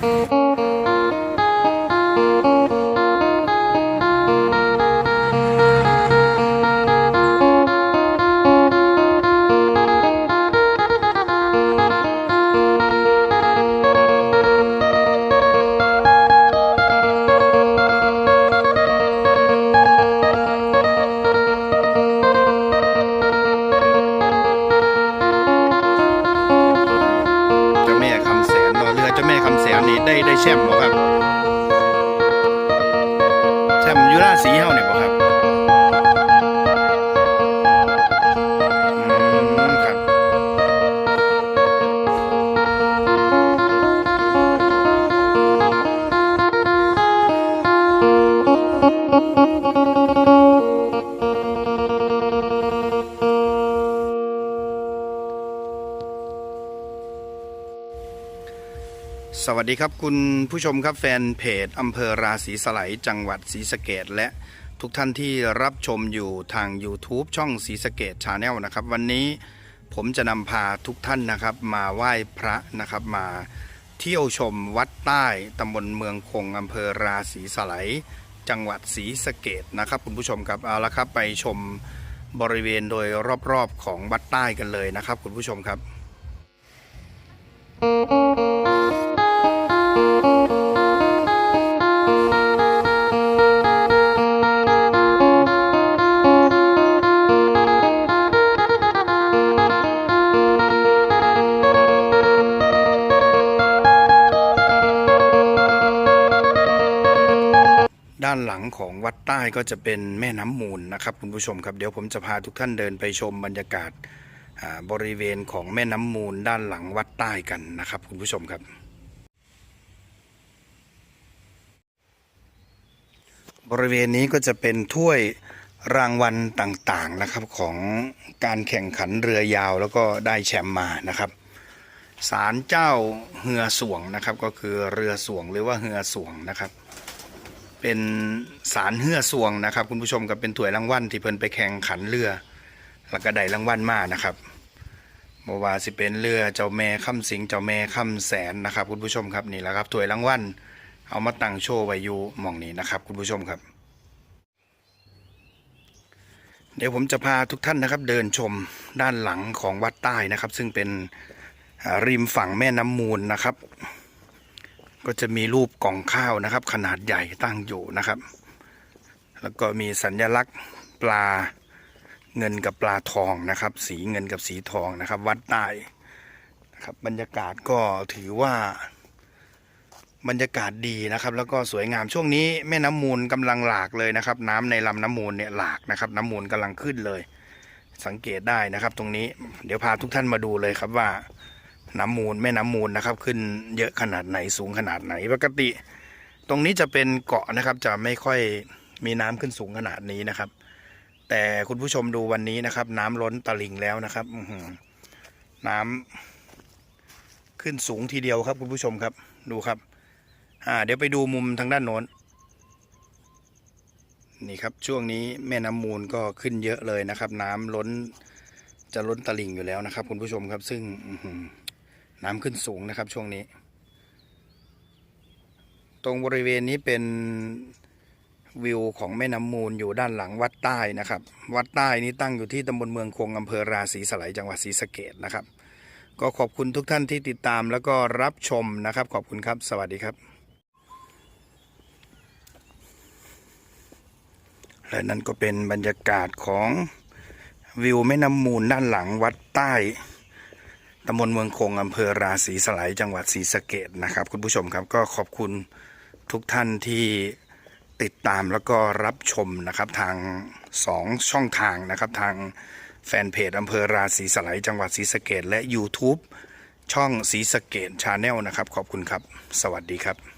เได้ได้แชมป์บ่ครับแชมป์ยุราสีเฮาเนี่ยบ่ครับอืมครับ สวัสดีครับคุณผู้ชมครับแฟนเพจอำเภอราศีสไลยจังหวัดศรีสะเกดและทุกท่านที่รับชมอยู่ทาง YouTube ช่องศรีสะเกดชาแนลนะครับ วันนี้ผมจะนำพาทุกท่านนะครับ มาไหว้พระนะครับ มาเที่ยวชมวัดใต้ตำบลเมืองคงอำเภอราศีสไลยจังหวัดศรีสะเกดนะครับ คุณผู้ชมครับเอาละครับไปชมบริเวณโดยรอบๆของวัดใต้กันเลยนะครับ คุณผู้ชมครับ ด้านหลังของวัดใต้ก็จะเป็นแม่น้ำมูลนะครับคุณผู้ชมครับเดี๋ยวผมจะพาทุกท่านเดินไปชมบรรยากาศบริเวณของแม่น้ำมูลด้านหลังวัดใต้กันนะครับคุณผู้ชมครับ บริเวณนี้ก็จะเป็นถ้วยรางวัลต่างๆนะครับของการแข่งขันเรือยาวแล้วก็ได้แชมป์มานะครับศาลเจ้าเฮือสวงนะครับก็คือเรือสวงหรือว่าเฮือสวงนะครับ เป็นสารเฮือสวงนะครับ คุณผู้ชมกับเป็นถ้วยรางวัลที่เพิ่นไปแข่งขันเรือแล้วก็ได้รางวัลมานะครับบว่าสิเป็นเรือเจ้าแม่คำสิงเจ้าแม่คำแสนนะครับ คุณผู้ชมครับนี่แหละครับถ้วยรางวัลเอามาตั้งโชว์ไว้อยู่หมองนี้นะครับ คุณผู้ชมครับ เดี๋ยวผมจะพาทุกท่านนะครับ เดินชมด้านหลังของวัดใต้นะครับ ซึ่งเป็นริมฝั่งแม่น้ำมูลนะครับ ก็จะมีรูปกล่องข้าวนะครับ ขนาดใหญ่ตั้งอยู่นะครับ แล้วก็มีสัญลักษณ์ปลาเงินกับปลาทองนะครับ สีเงินกับสีทองนะครับ วัดใต้นะครับบรรยากาศก็ถือว่าบรรยากาศดีนะครับ แล้วก็สวยงามช่วงนี้แม่น้ำมูลกำลังหลากเลยนะครับ น้ำในลำน้ำมูลเนี่ยหลากนะครับ น้ำมูลกำลังขึ้นเลย สังเกตได้นะครับ ตรงนี้เดี๋ยวพาทุกท่านมาดูเลยครับว่า น้ำมูลแม่น้ำมูลนะครับ ขึ้นเยอะขนาดไหนสูงขนาดไหนปกติ ตรงนี้จะเป็นเกาะนะครับ จะไม่ค่อยมีน้ำขึ้นสูงขนาดนี้นะครับ แต่คุณผู้ชมดูวันนี้นะครับ น้ำล้นตลิ่งแล้วนะครับน้ำขึ้นสูงทีเดียวครับ คุณผู้ชมครับดูครับอ่าเดี๋ยวไปดูมุมทางด้านโน้นนี่ครับช่วงนี้แม่น้ำมูลก็ขึ้นเยอะเลยนะครับ น้ำล้นจะล้นตลิ่งอยู่แล้วนะครับ คุณผู้ชมครับ ซึ่งอื น้ำขึ้นสูงนะครับช่วงนี้ ตรงบริเวณนี้เป็นวิวของแม่น้ำมูลอยู่ด้านหลังวัดใต้นะครับ วัดใต้นี้ตั้งอยู่ที่ตำบลเมืองคงอำเภอราศีสไลยจังหวัดศรีสะเกดนะครับ ก็ขอบคุณทุกท่านที่ติดตามแล้วก็รับชมนะครับ ขอบคุณครับ สวัสดีครับ และนั่นก็เป็นบรรยากาศของวิวแม่น้ำมูลด้านหลังวัดใต้ ตำบลเมืองคงอำเภอราศีสไลยจังหวัดศรีสะเกดนะครับ คุณผู้ชมครับก็ขอบคุณทุกท่านที่ติดตามแล้วก็รับชมนะครับทางสองช่องทางนะครับทางแฟนเพจอำเภอราศีสไลยจังหวัดศรีสะเกดและ YouTube ช่องศรีสะเกดชาแนลนะครับ ขอบคุณครับ สวัสดีครับ